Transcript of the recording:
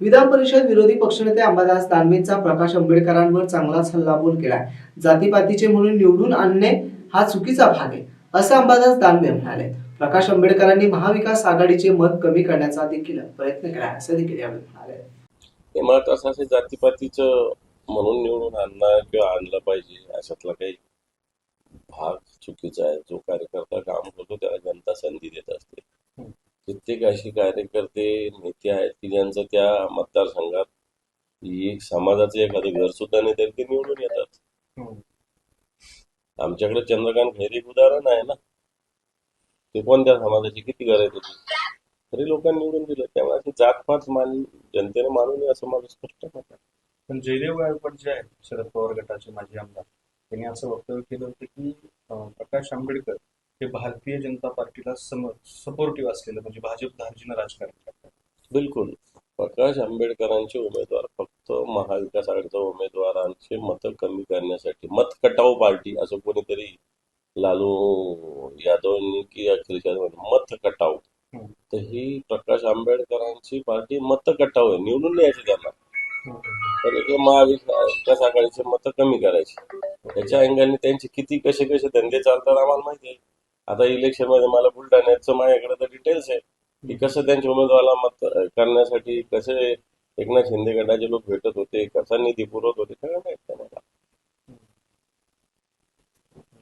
विधान परिषद विरोधी पक्षनेते अंबादास दानवेंचा प्रकाश आंबेडकरांवर चांगलाच हल्लाबोल केला जातीपातीचे म्हणून निवडून आणणे हा चुकीचा भाग आहे असं अंबादास दानवे म्हणाले. प्रकाश आंबेडकरांनी महाविकास आघाडीचे मत कमी करण्याचा देखील प्रयत्न केला असं देखील यावेळी म्हणाले. हे मत असं असे जातीपातीचं म्हणून निवडून आणणार किंवा आणलं पाहिजे अशातला काही भाग चुकीचा आहे. जो कार्यकर्ता काम करतो त्याला जनता संधी देत कित्येक अशी कार्यकर्ते नेते आहेत की ज्यांचं त्या मतदारसंघात एक समाजाचं एखादं घर सुद्धा नाही तरी ते निवडून येतात. आमच्याकडे चंद्रकांत खैरे एक उदाहरण आहे ना. ते कोणत्या समाजाची किती घर आहे त्याची तरी लोकांनी निवडून दिलं. त्यामुळे जातपात मान जनतेने मानू नये असं माझं स्पष्ट आहे पण जयदेव गायकवाड जे आहेत शरद पवार गटाचे माजी आमदार त्यांनी असं वक्तव्य केलं होतं की प्रकाश आंबेडकर हे भारतीय जनता पार्टीला सपोर्टिव्ह असलेलं म्हणजे भाजप धार्जीनं राजकारण. करतात बिलकुल. प्रकाश आंबेडकरांचे उमेदवार फक्त महाविकास आघाडीच्या उमेदवारांचे मतं कमी करण्यासाठी मत कटाव पार्टी असं कोणीतरी लालू यादवनी की अखिलेश यादव मत कटाव. तर ही प्रकाश आंबेडकरांची पार्टी मत कटाव आहे निवडून यायची त्यांना. तर महाविकास आघाडीचे मतं कमी करायची. त्याच्या अँगलने त्यांचे किती कसे कसे धंदे चालतात आम्हाला माहिती आहे. आता इलेक्शनमध्ये मला बुलढाण्याचं माझ्याकडे तर डिटेल्स आहे की कसं त्यांच्या उमेदवाराला मत करण्यासाठी कसे एकनाथ शिंदे गटाचे लोक भेटत होते कसा निधी पुरवत होते सगळं माहिती आहे मला.